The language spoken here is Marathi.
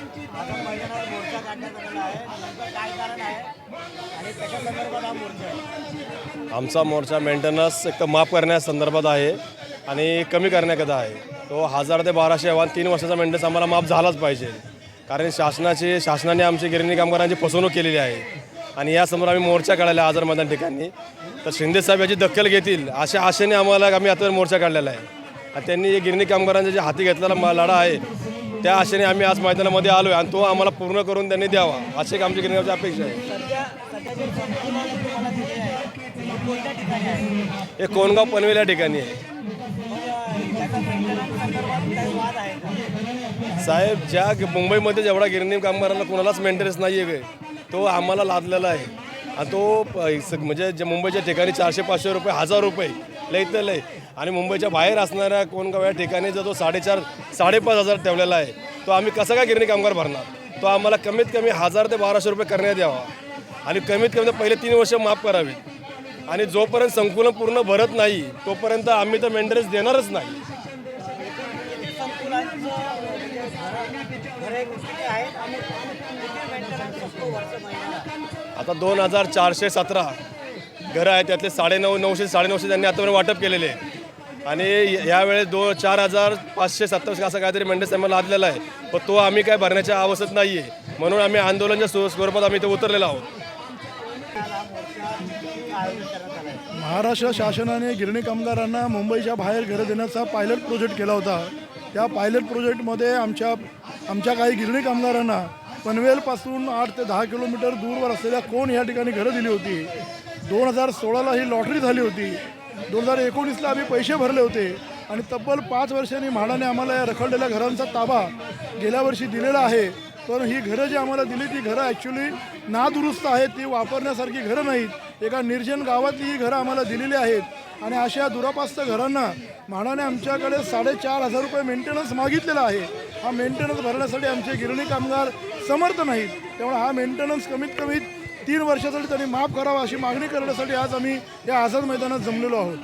आता मैदानावर मोर्चा काढण्यात आलेला आहे. नेमकं काय कारण आहे? आणि कशा संदर्भात हा मोर्चा आहे. आमचा मोर्चा मेंटेनन्स एक तर माफ करण्यासंदर्भात आहे आणि कमी करण्याकरता आहे. तो हजार ते बाराशे आव्हान तीन वर्षाचा मेंटेनन्स आम्हाला माफ झालाच पाहिजे. कारण शासनाची शासनाने आमची गिरणी कामगारांची फसवणूक केलेली आहे. आणि यासमोर आम्ही मोर्चा काढलेला आहे आजार मैदान ठिकाणी. तर शिंदे साहेब याची दखल घेतील अशा आशेने आम्हाला आम्ही आता मोर्चा काढलेला आहे. आणि त्यांनी गिरणी कामगारांच्या जे हाती घेतलेला म- लढा आहे त्या आशेने आम्ही आज मैदानामध्ये आलो आहे आणि तो आम्हाला पूर्ण करून त्यांनी द्यावा अशी एक आमची गिरणीची अपेक्षा आहे. हे कोणगाव पनवेल या ठिकाणी आहे. साहेब ज्या मुंबईमध्ये जेवढा गिरणी कामगारांना कोणालाच मेंटेनन्स नाही आहे तो आम्हाला लादलेला आहे. आणि तो म्हणजे जे मुंबईच्या ठिकाणी चारशे पाचशे रुपये हजार रुपये लय तर लय. आणि मुंबईच्या बाहेर असणाऱ्या कोणगाव या ठिकाणी जो तो साडेचार साडेपाच हजार ठेवलेला आहे तो आम्ही कसा काय गिरणी कामगार भरणार? तो आम्हाला कमीत कमी हजार ते बाराशे रुपये करण्यात यावा. आणि कमीत कमी पहिले तीन वर्ष माफ करावी. आणि जोपर्यंत संकुलन पूर्ण भरत नाही तोपर्यंत आम्ही तर मेंटेनन्स देणारच नाही. आता दोन हजार चारशे सतरा. घरं आहेत त्यातले साडेनऊ नऊशे साडेनऊशे त्यांनी आतापर्यंत वाटप केलेले आहे. आणि यावेळेस दोन चार हजार पाचशे सत्तावीस असं काहीतरी मेंढेस आम्हाला लादलेला आहे. पण तो आम्ही काय भरण्याच्या अवस्थेत नाही आहे म्हणून आम्ही आंदोलनाच्या स्वरूपात आम्ही इथे उतरलेलो आहोत. महाराष्ट्र शासनाने गिरणी कामगारांना मुंबईच्या बाहेर घरं देण्याचा पायलट प्रोजेक्ट केला होता. त्या पायलट प्रोजेक्टमध्ये आमच्या आमच्या काही गिरणी कामगारांना पनवेलपासून आठ ते दहा किलोमीटर दूरवर असलेल्या कोण या ठिकाणी घरं दिली होती? दोन हजार सोळाला ही लॉटरी झाली होती. दोन हजार एकोणीसला आम्ही पैसे भरले होते. आणि तब्बल पाच वर्षांनी म्हाडाने आम्हाला या रखडलेल्या घरांचा ताबा गेल्या वर्षी दिलेला आहे. पण ही घरं जी आम्हाला दिली ती घरं ॲक्च्युली नादुरुस्त आहेत. ती वापरण्यासारखी घरं नाहीत. एका निर्जन गावातली ही घरं आम्हाला दिलेली आहेत. आणि अशा दुरापास्त घरांना म्हाडाने आमच्याकडे साडेचार हजार रुपये मेंटेनन्स मागितलेला आहे. हा मेंटेनन्स भरण्यासाठी आमचे गिरणी कामगार समर्थ नाहीत. त्यामुळे हा मेंटेनन्स कमीत कमी तीन वर्षासाठी त्यांनी माफ करावा अशी मागणी करण्यासाठी आज आम्ही या आझाद मैदानात जमलेलो आहोत.